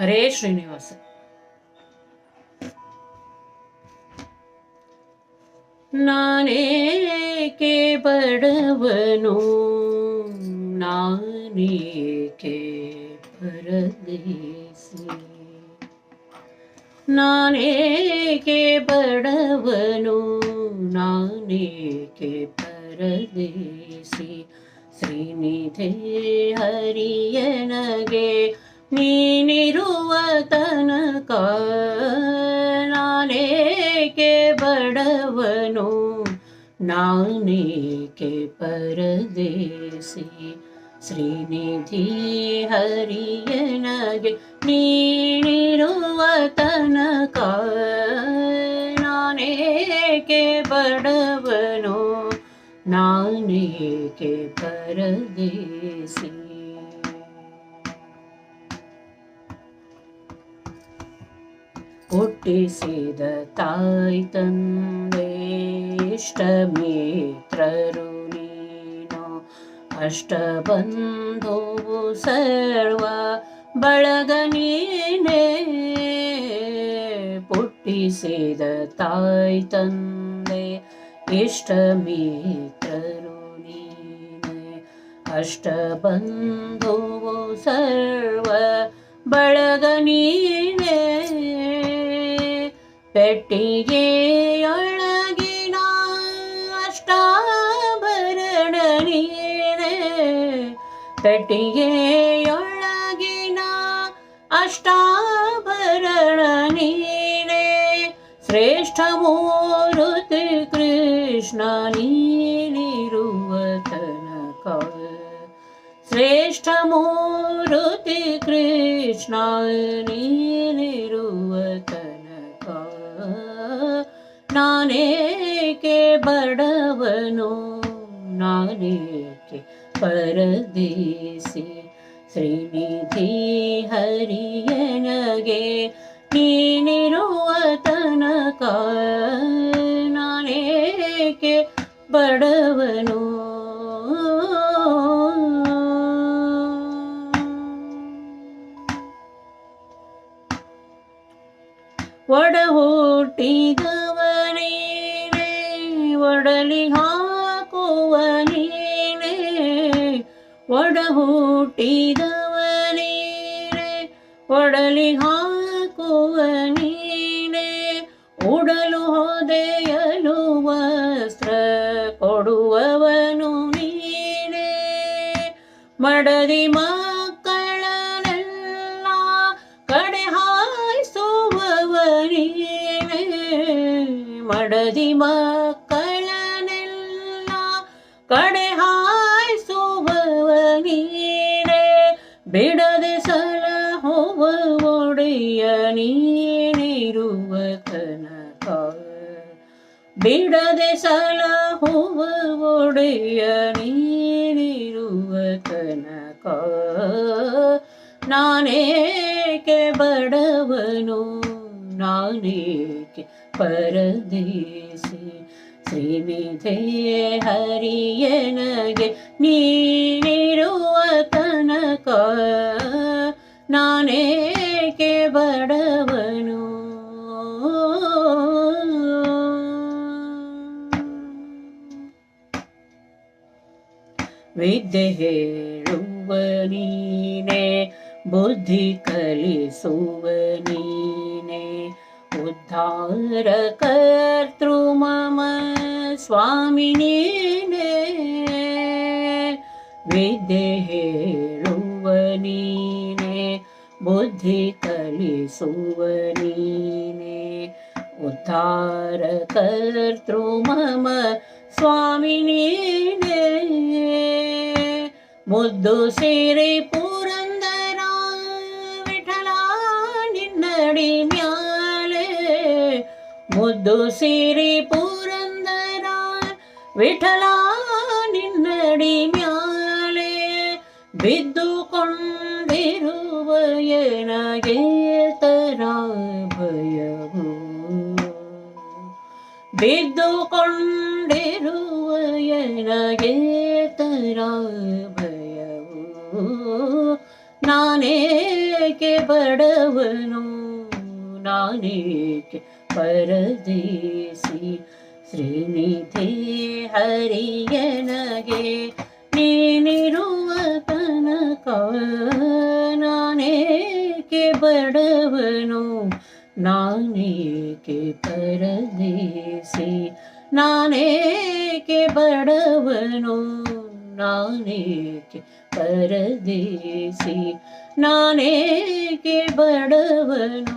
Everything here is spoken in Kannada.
ಹರೇ ಶ್ರೀನಿವಾಸ. ನಾನೇಕೆ ಬಡವನು? ನಾನೇಕೆ ಪರದೇಸಿ? ನಾನೇಕೆ ಬಡವನು? ನಾನೇಕೆ ಪರದೇಸಿ? ಶ್ರೀನಿಧಿ ಹರಿಯನಗೆ ನೀನಿರುವ ತನಕ ನಾನೇಕೆ ಬಡವನು? ನಾನೇಕೆ ಪರದೇಸಿ ಶ್ರೀನಿಧಿ ಹರಿಯನಗೆ ನೀನಿರುವ ತನಕ ನಾನೇಕೆ ಬಡವನು? ನಾನೇಕೆ ಪರದೇಸಿ ಹುಟ್ಟಿಸಿದ ತಾಯಿ ತಂದೆ, ಇಷ್ಟಮಿತ್ರರು ನೀನು. ಅಷ್ಟಬಂಧುವು ಸರ್ವ ಬಳಗ ನೀನೇ. ಹುಟ್ಟಿಸಿದ ತಾಯಿ ತಂದೆ ಇಷ್ಟ ಮಿತ್ರರು ನೀನೇ. ಅಷ್ಟ ಬಂಧು ಸರ್ವ ಬಳಗ ನೀನೇ. ಪೆಟ್ಟಿಗೆಯೊಳಗಿನ ಅಷ್ಟಾಭರಣನೀನೆ. ಪೆಟ್ಟಿಗೆಯೊಳಗಿನ ಅಷ್ಟಾಭರಣನೀನೆ. ಶ್ರೇಷ್ಠ ಮೂರುತಿ ಕೃಷ್ಣ ನೀನಿರುವ ತನಕ. ಶ್ರೇಷ್ಠ ಮೂರುತಿ ಕೃಷ್ಣ ನೀನಿರುವ ನಾನೇಕೆ ಬಡವನು? ನಾನೇಕೆ ಪರದೇಸಿ? ಶ್ರೀನಿಧಿ ಹರಿಯನಗೆ ನೀನಿರುವ ತನಕ ನಾನೇಕೆ ಬಡವನು? ಒಡ ಹುಟ್ಟಿದವ ನೀನೇ ಒಡಲಿ ಹಾಕುವ ನೀನೇ ಒಡ ಹುಟ್ಟಿದವ ನೀನೇ ಒಡಲಿ ಹಾಕುವ ನೀನೇ ಉಡಲು ಹೊದೆಯಲು ವಸ್ತ್ರ ಕೊಡುವವನು ನೀನೇ ಮಡದಿ ಮಕ್ಕಳನ್ನೆಲ್ಲ ಕಡೆ ಹಾಯಿಸುವವ ನೀನೇ ಮಡದಿ ಮಕ್ಕಳನ್ನೆಲ್ಲ ಕಡೆ ಹಾಯಿಸುವವ ನೀನೇ ಬಿಡದೆ ಸಲಹುವ ಒಡೆಯ ನೀನಿರುವ ತನಕ ಬಿಡದೆ ಸಲಹುವ ಒಡೆಯ ನೀನಿರುವ ತನಕ ನಾನೇಕೆ ಬಡವನು, ನಾನೇಕೆ ಪರದೇಸಿ ಶ್ರೀನಿಧೆ ಹರಿಯನಗೆ ನೀನಿರುವ ತನಕ ನಾನೇಕೆ ಬಡವನು? ವಿದ್ಯೆ ಹೇಳುವ ನೀನೆ ಬುದ್ಧಿ ಕಲಿಸುವ ನೀನೆ. उद्धारकर्तृ मम स्वामिनी विधे हे रुवनी उद्धारकर्तृ करे सुवनि ने उद्धार मम स्वामिनी बुद्धेरे ಮುದ್ದು ಸಿರಿ ಪುರಂದರ ವಿಠಲ ನಿನ್ನಡಿ ಮ್ಯಾಲೆ ಬಿದ್ದುಕೊಂಡಿರುವ ತರ ಭಯವು ಬಿದ್ದುಕೊಂಡಿರುವ ತರ ಭಯವು ನಾನೇಕೆ ಬಡವನು? ನಾನೇಕೆ ಪರದೇಸಿ ಶ್ರೀನಿಧಿ ಹರಿಯನಗೆ ನೀನಿರುವ ತನಕ ನಾನೇಕೆ ಬಡವನು ನಾನೇಕೆ ಪರದೇಸಿ ನಾನೇಕೆ ಬಡವನು ನಾನೇಕೆ ಪರದೇಸಿ ನಾನೇಕೆ ಬಡವನು